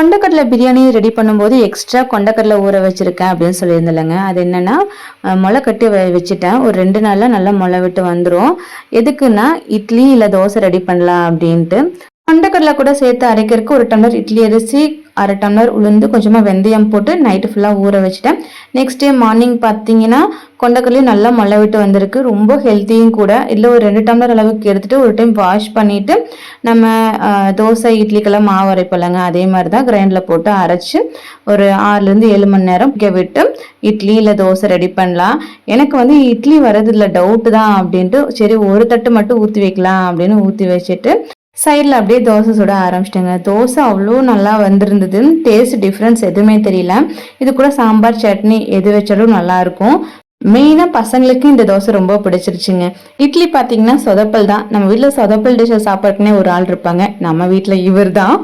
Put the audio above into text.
கொண்டக்கடலை பிரியாணி ரெடி பண்ணும்போது எக்ஸ்ட்ரா கொண்டக்கடலை ஊற வச்சுருக்கேன் அப்படின்னு சொல்லியிருந்தேங்க அது என்னன்னா முளை கட்டி வ- வச்சுட்டேன். ஒரு ரெண்டு நாளில் நல்லா முளை விட்டு வந்துடும் எதுக்குன்னா இட்லி இல்லை தோசை ரெடி பண்ணலாம் அப்படின்ட்டு. கொண்டக்கடலை கூட சேர்த்து அரைக்கிறதுக்கு ஒரு டம்ளர் இட்லி அரிசி அரை டம்ளர் உளுந்து கொஞ்சமாக வெந்தயம் போட்டு நைட்டு ஃபுல்லாக ஊற வச்சுட்டேன். நெக்ஸ்ட் டே மார்னிங் பார்த்தீங்கன்னா கொண்டக்கடலையும் நல்லா மழை விட்டு வந்திருக்கு. ரொம்ப ஹெல்த்தியும் கூட. இல்லை ஒரு ரெண்டு டம்ளர் அளவுக்கு எடுத்துட்டு ஒரு டைம் வாஷ் பண்ணிவிட்டு நம்ம தோசை இட்லிக்கெல்லாம் மாவு அரைப்பலங்க அதே மாதிரி தான் கிரைண்டில் போட்டு அரைச்சி ஒரு ஆறுலேருந்து ஏழு மணி நேரம் விட்டு இட்லி இல்லை தோசை ரெடி பண்ணலாம். எனக்கு வந்து இட்லி வரதில்ல டவுட்டு தான் அப்படின்ட்டு சரி ஒரு தட்டு மட்டும் ஊற்றி வைக்கலாம் அப்படின்னு ஊற்றி வச்சுட்டு சைடில் அப்படியே தோசை சுட ஆரம்பிச்சிட்டேங்க. தோசை அவ்வளோ நல்லா வந்திருந்தது டேஸ்ட் டிஃப்ரென்ஸ் எதுவுமே தெரியல. இது கூட சாம்பார் சட்னி எது வச்சாலும் நல்லாயிருக்கும் மெயினாக பசங்களுக்கு இந்த தோசை ரொம்ப பிடிச்சிருச்சுங்க. இட்லி பார்த்தீங்கன்னா சொதப்பல் தான். நம்ம வீட்டில் சொதப்பல் டிஷ்ஷை சாப்பிட்றதுனே ஒரு ஆள் இருப்பாங்க. நம்ம வீட்டில் இவர் தான்